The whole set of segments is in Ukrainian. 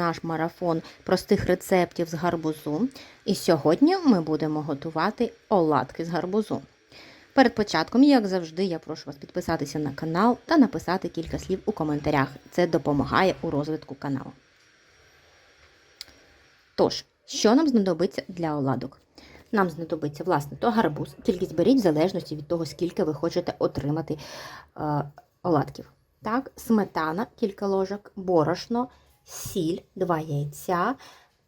наш марафон простих рецептів з гарбузу. І сьогодні ми будемо готувати оладки з гарбузу. Перед початком, як завжди, я прошу вас підписатися на канал та написати кілька слів у коментарях. Це допомагає у розвитку каналу. Тож, що нам знадобиться для оладок? Нам знадобиться, власне, то гарбуз. Кількість беріть в залежності від того, скільки ви хочете отримати е, оладків. Так, сметана, кілька ложок, борошно, сіль, два яйця.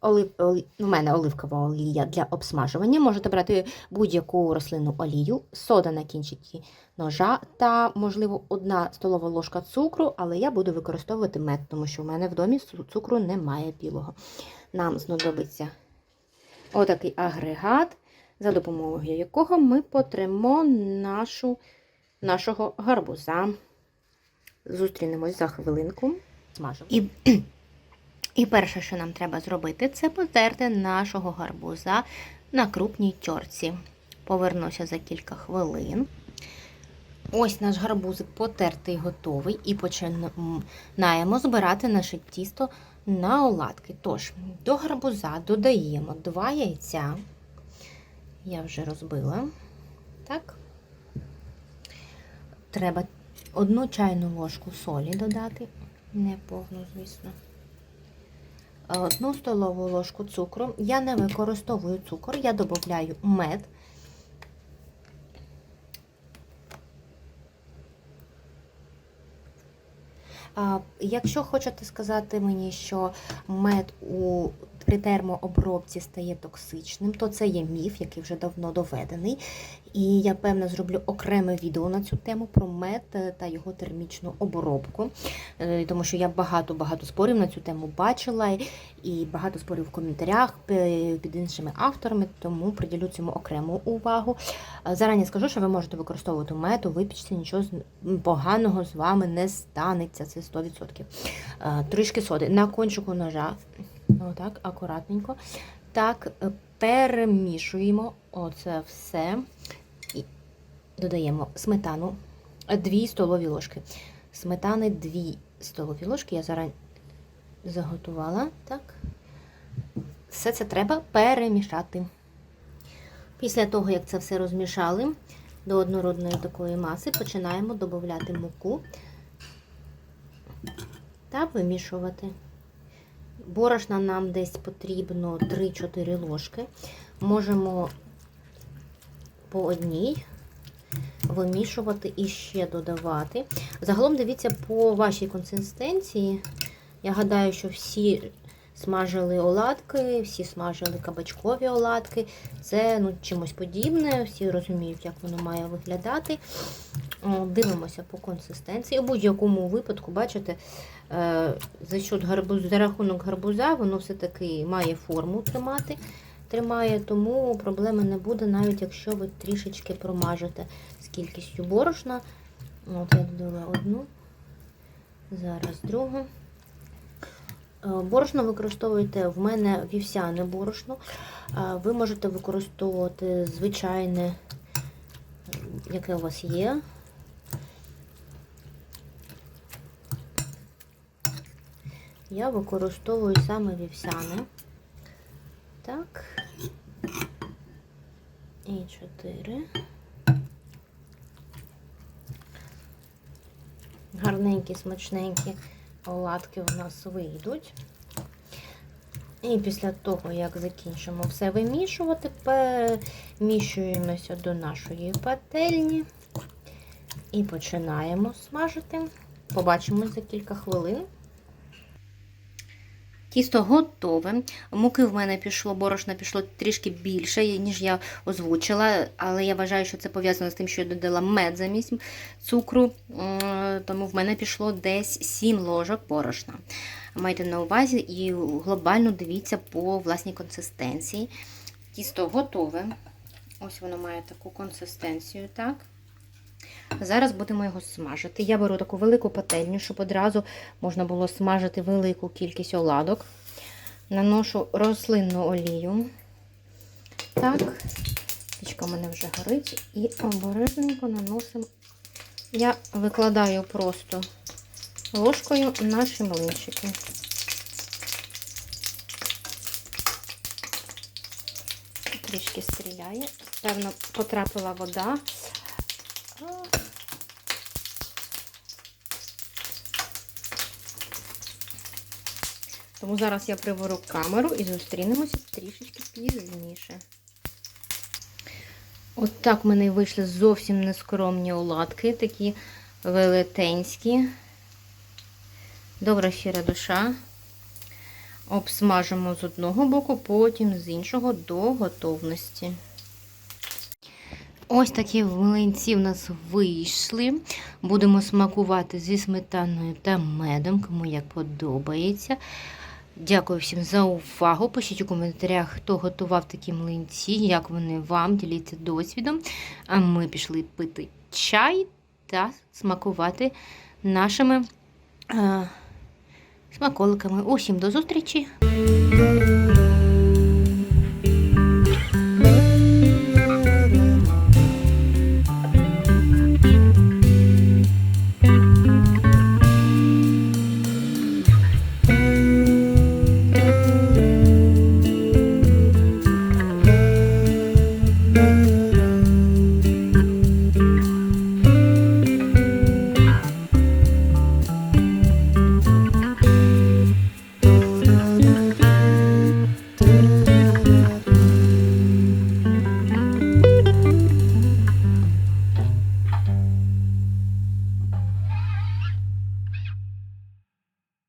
Олив, олі, у мене оливкова олія для обсмажування. Можете брати будь-яку рослинну олію, сода на кінчикі ножа та, можливо, одна столова ложка цукру, але я буду використовувати мед, тому що в мене в домі цукру немає білого. Нам знадобиться отакий агрегат, за допомогою якого ми потримо нашу, нашого гарбуза. Зустрінемось за хвилинку. Смажемо. І, і перше, що нам треба зробити, це потерти нашого гарбуза на крупній тьорці. Повернуся за кілька хвилин. Ось наш гарбузик потертий готовий і починаємо збирати наше тісто на оладки. Тож, до гарбуза додаємо 2 яйця. Я вже розбила. Так. Треба одну чайну ложку солі додати, не повну, звісно. Одну столову ложку цукру. Я не використовую цукор, я додаю мед. Якщо хочете сказати мені, що мед у при термообробці стає токсичним, то це є міф, який вже давно доведений. І я, певно, зроблю окреме відео на цю тему про мед та його термічну обробку. Е, тому що я багато-багато спорів на цю тему бачила, і багато спорів в коментарях під іншими авторами, тому приділю цьому окрему увагу. Е, Зарані скажу, що ви можете використовувати мед у випічці, нічого поганого з вами не станеться, це 100%. Е, трішки соди на кончику ножа. Отак, акуратненько. Так, перемішуємо оце все. І додаємо сметану 2 столові ложки. Сметани 2 столові ложки. Я зараз заготувала. Так. Все це треба перемішати. Після того, як це все розмішали до однородної такої маси, починаємо додати муку та вимішувати. Борошна нам десь потрібно 3-4 ложки. Можемо по одній вимішувати і ще додавати. Загалом дивіться по вашій консистенції. Я гадаю, що всі смажили оладки, всі смажили кабачкові оладки. Це ну, чимось подібне, всі розуміють, як воно має виглядати. Дивимося по консистенції. У будь-якому випадку, бачите, е, за счет гарбуз, за рахунок гарбуза, воно все-таки має форму тримати. Тримає, тому проблеми не буде, навіть якщо ви трішечки промажете з кількістю борошна. От Я додала одну, зараз другу. Е, борошно використовуєте в мене вівсяне борошно. Ви можете використовувати звичайне, яке у вас є. Я використовую саме вівсяне. Так. І чотири. Гарненькі, смачненькі оладки у нас вийдуть. І після того, як закінчимо все вимішувати, переміщуємося до нашої пательні і починаємо смажити. Побачимо за кілька хвилин. Тісто готове. Муки в мене пішло, борошна пішло трішки більше, ніж я озвучила, але я вважаю, що це пов'язано з тим, що я додала мед замість цукру, тому в мене пішло десь 7 ложок борошна. Майте на увазі і глобально дивіться по власній консистенції. Тісто готове. Ось воно має таку консистенцію, так? Зараз будемо його смажити. Я беру таку велику пательню, щоб одразу можна було смажити велику кількість оладок. Наношу рослинну олію. Так, свічка в мене вже горить. І обережненько наносимо. Я викладаю просто ложкою наші млинчики. Трішки стріляє. Певно, потрапила вода. Тому зараз я привору камеру і зустрінемося трішечки пізніше. От так в мене вийшли зовсім нескромні оладки, такі велетенські. Добра щира душа. Обсмажимо з одного боку, потім з іншого до готовності. Ось такі млинці в нас вийшли. Будемо смакувати зі сметаною та медом, кому як подобається. Дякую всім за увагу. Пишіть у коментарях, хто готував такі млинці, як вони вам, діліться досвідом. А ми пішли пити чай та смакувати нашими е, смаколиками. Усім до зустрічі!